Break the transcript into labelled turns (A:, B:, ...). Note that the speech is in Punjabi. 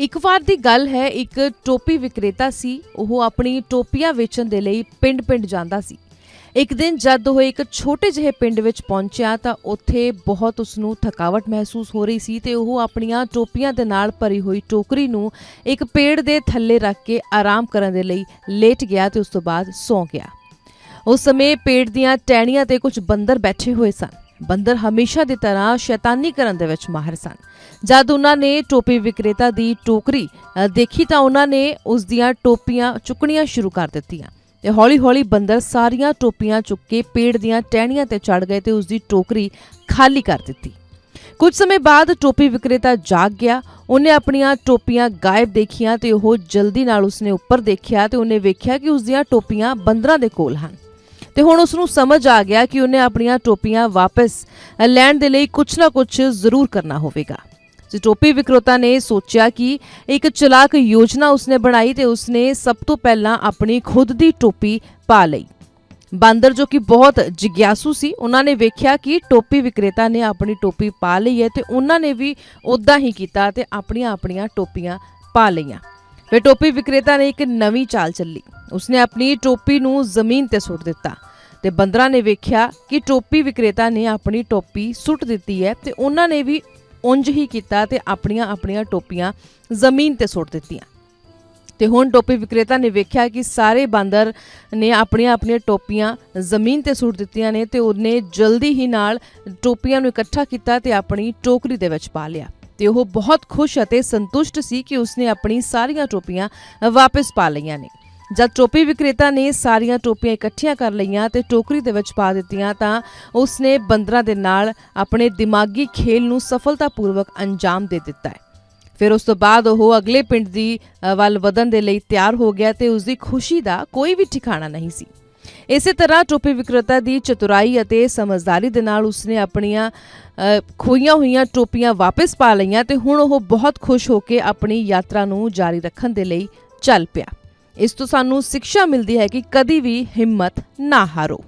A: ਇੱਕ ਵਾਰ ਦੀ ਗੱਲ ਹੈ, ਇੱਕ ਟੋਪੀ ਵਿਕਰੇਤਾ ਸੀ, ਉਹ ਆਪਣੀ ਟੋਪੀਆਂ ਵੇਚਣ ਦੇ ਲਈ ਪਿੰਡ-ਪਿੰਡ ਜਾਂਦਾ ਸੀ। ਇੱਕ ਦਿਨ ਜਦ ਉਹ ਇੱਕ ਛੋਟੇ ਜਿਹੇ ਪਿੰਡ ਵਿੱਚ ਪਹੁੰਚਿਆ ਤਾਂ ਉੱਥੇ ਬਹੁਤ ਉਸ ਨੂੰ ਥਕਾਵਟ ਮਹਿਸੂਸ ਹੋ ਰਹੀ ਸੀ ਤੇ ਉਹ ਆਪਣੀਆਂ ਟੋਪੀਆਂ ਦੇ ਨਾਲ ਭਰੀ ਹੋਈ ਟੋਕਰੀ ਨੂੰ ਇੱਕ ਪੇੜ ਦੇ ਥੱਲੇ ਰੱਖ ਕੇ ਆਰਾਮ ਕਰਨ ਦੇ ਲਈ ਲੇਟ ਗਿਆ ਤੇ ਉਸ ਤੋਂ ਬਾਅਦ ਸੌਂ ਗਿਆ। ਉਸ ਸਮੇਂ ਪੇੜ ਦੀਆਂ ਟਹਿਣੀਆਂ ਤੇ ਕੁਝ ਬੰਦਰ ਬੈਠੇ ਹੋਏ ਸਨ। ਬੰਦਰ ਹਮੇਸ਼ਾ ਦੀ ਤਰ੍ਹਾਂ ਸ਼ੈਤਾਨੀ ਕਰਨ ਦੇ ਵਿੱਚ ਮਾਹਿਰ ਸਨ। ਜਦ ਉਹਨਾਂ ਨੇ ਟੋਪੀ ਵਿਕਰੇਤਾ ਦੀ ਟੋਕਰੀ ਦੇਖੀ ਤਾਂ ਉਹਨਾਂ ਨੇ ਉਸ ਦੀਆਂ ਟੋਪੀਆਂ ਚੁੱਕਣੀਆਂ ਸ਼ੁਰੂ ਕਰ ਦਿੱਤੀਆਂ। ਤੇ ਹੌਲੀ-ਹੌਲੀ ਬੰਦਰ ਸਾਰੀਆਂ ਟੋਪੀਆਂ ਚੁੱਕ ਕੇ ਪੇੜ ਦੀਆਂ ਟਹਿਣੀਆਂ ਤੇ ਚੜ ਗਏ ਤੇ ਉਸ ਦੀ ਟੋਕਰੀ ਖਾਲੀ ਕਰ ਦਿੱਤੀ। ਕੁਝ ਸਮੇਂ ਬਾਅਦ ਟੋਪੀ ਵਿਕਰੇਤਾ ਜਾਗ ਗਿਆ। ਉਹਨੇ ਆਪਣੀਆਂ ਟੋਪੀਆਂ ਗਾਇਬ ਦੇਖੀਆਂ ਤੇ ਉਹ ਜਲਦੀ ਨਾਲ ਉਸਨੇ ਉੱਪਰ ਦੇਖਿਆ ਤੇ ਉਹਨੇ ਵੇਖਿਆ ਕਿ ਉਸ ਦੀਆਂ ਟੋਪੀਆਂ ਬੰਦਰਾਂ ਦੇ ਕੋਲ ਹਨ। ਤੇ ਹੁਣ ਉਸ ਨੂੰ ਸਮਝ ਆ ਗਿਆ ਕਿ ਉਹਨੇ ਆਪਣੀਆਂ ਟੋਪੀਆਂ ਵਾਪਸ ਲੈਣ ਦੇ ਲਈ ਕੁਝ ਨਾ ਕੁਝ ਜ਼ਰੂਰ ਕਰਨਾ ਹੋਵੇਗਾ। ਤੇ ਟੋਪੀ ਵਿਕਰੇਤਾ ਨੇ ਸੋਚਿਆ ਕਿ ਇੱਕ ਚਲਾਕ ਯੋਜਨਾ ਉਸਨੇ ਬਣਾਈ ਤੇ ਉਸਨੇ ਸਭ ਤੋਂ ਪਹਿਲਾਂ ਆਪਣੀ ਖੁਦ ਦੀ ਟੋਪੀ ਪਾ ਲਈ। ਬਾਂਦਰ ਜੋ ਕਿ ਬਹੁਤ ਜਿਗਿਆਸੂ ਸੀ, ਉਹਨਾਂ ਨੇ ਵੇਖਿਆ ਕਿ ਟੋਪੀ ਵਿਕਰੇਤਾ ਨੇ ਆਪਣੀ ਟੋਪੀ ਪਾ ਲਈ ਹੈ ਤੇ ਉਹਨਾਂ ਨੇ ਵੀ ਉਦਾਂ ਹੀ ਕੀਤਾ ਤੇ ਆਪਣੀਆਂ ਆਪਣੀਆਂ ਟੋਪੀਆਂ ਪਾ ਲਈਆਂ। ਫਿਰ ਟੋਪੀ ਵਿਕਰੇਤਾ ਨੇ ਇੱਕ ਨਵੀਂ ਚਾਲ ਚੱਲੀ। ਉਸਨੇ ਆਪਣੀ ਟੋਪੀ ਨੂੰ ਜ਼ਮੀਨ ਤੇ ਸੁੱਟ ਦਿੱਤਾ। ਤੇ ਬੰਦਰਾਂ ਨੇ ਵੇਖਿਆ ਕਿ ਟੋਪੀ ਵਿਕਰੇਤਾ ਨੇ ਆਪਣੀ ਟੋਪੀ ਸੁੱਟ ਦਿੱਤੀ ਹੈ ਤੇ ਉਹਨਾਂ ਨੇ ਵੀ ਉਂਝ ਹੀ ਕੀਤਾ ਤੇ ਆਪਣੀਆਂ ਆਪਣੀਆਂ ਟੋਪੀਆਂ ਜ਼ਮੀਨ ਤੇ ਸੁੱਟ ਦਿੱਤੀਆਂ। ਤੇ ਹੁਣ ਟੋਪੀ ਵਿਕਰੇਤਾ ਨੇ ਵੇਖਿਆ ਕਿ ਸਾਰੇ ਬਾਂਦਰ ਨੇ ਆਪਣੀਆਂ ਆਪਣੀਆਂ ਟੋਪੀਆਂ ਜ਼ਮੀਨ ਤੇ ਸੁੱਟ ਦਿੱਤੀਆਂ ਨੇ ਤੇ ਉਹਨੇ ਜਲਦੀ ਹੀ ਨਾਲ ਟੋਪੀਆਂ ਨੂੰ ਇਕੱਠਾ ਕੀਤਾ ਤੇ ਆਪਣੀ ਟੋਕਰੀ ਦੇ ਵਿੱਚ ਪਾ ਲਿਆ। ਤੇ ਉਹ ਬਹੁਤ ਖੁਸ਼ ਅਤੇ ਸੰਤੁਸ਼ਟ ਸੀ ਕਿ ਉਸਨੇ ਆਪਣੀ ਸਾਰੀਆਂ ਟੋਪੀਆਂ ਵਾਪਸ ਪਾ ਲਈਆਂ ਨੇ। ਜਦ ਟੋਪੀ ਵਿਕਰੇਤਾ ਨੇ ਸਾਰੀਆਂ ਟੋਪੀਆਂ ਇਕੱਠੀਆਂ ਕਰ ਲਈਆਂ ਤੇ ਟੋਕਰੀ ਦੇ ਵਿੱਚ ਪਾ ਦਿੱਤੀਆਂ, ਤਾਂ ਉਸਨੇ ਬੰਦਰਾਂ ਦੇ ਨਾਲ ਆਪਣੇ ਦਿਮਾਗੀ ਖੇਲ ਨੂੰ ਸਫਲਤਾਪੂਰਵਕ ਅੰਜਾਮ ਦੇ ਦਿੱਤਾ ਹੈ। ਫਿਰ ਉਸ ਤੋਂ ਬਾਅਦ ਉਹ ਅਗਲੇ ਪਿੰਡ ਦੀ ਵੱਲ ਵਧਣ ਦੇ ਲਈ ਤਿਆਰ ਹੋ ਗਿਆ ਤੇ ਉਸ ਦੀ ਖੁਸ਼ੀ ਦਾ ਕੋਈ ਵੀ ਠਿਕਾਣਾ ਨਹੀਂ ਸੀ। ਇਸੇ ਤਰ੍ਹਾਂ ਟੋਪੀ ਵਿਕਰੇਤਾ ਦੀ ਚਤੁਰਾਈ ਅਤੇ ਸਮਝਦਾਰੀ ਦੇ ਨਾਲ ਉਸਨੇ ਆਪਣੀਆਂ ਖੋਈਆਂ ਹੋਈਆਂ ਟੋਪੀਆਂ ਵਾਪਸ ਪਾ ਲਈਆਂ ਤੇ ਹੁਣ ਉਹ ਬਹੁਤ ਖੁਸ਼ ਹੋ ਕੇ ਆਪਣੀ ਯਾਤਰਾ ਨੂੰ ਜਾਰੀ ਰੱਖਣ ਦੇ ਲਈ ਚੱਲ ਪਿਆ। ਇਸ ਤੋਂ ਸਾਨੂੰ ਸਿੱਖਿਆ ਮਿਲਦੀ ਹੈ ਕਿ ਕਦੀ ਵੀ ਹਿੰਮਤ ਨਾ ਹਾਰੋ।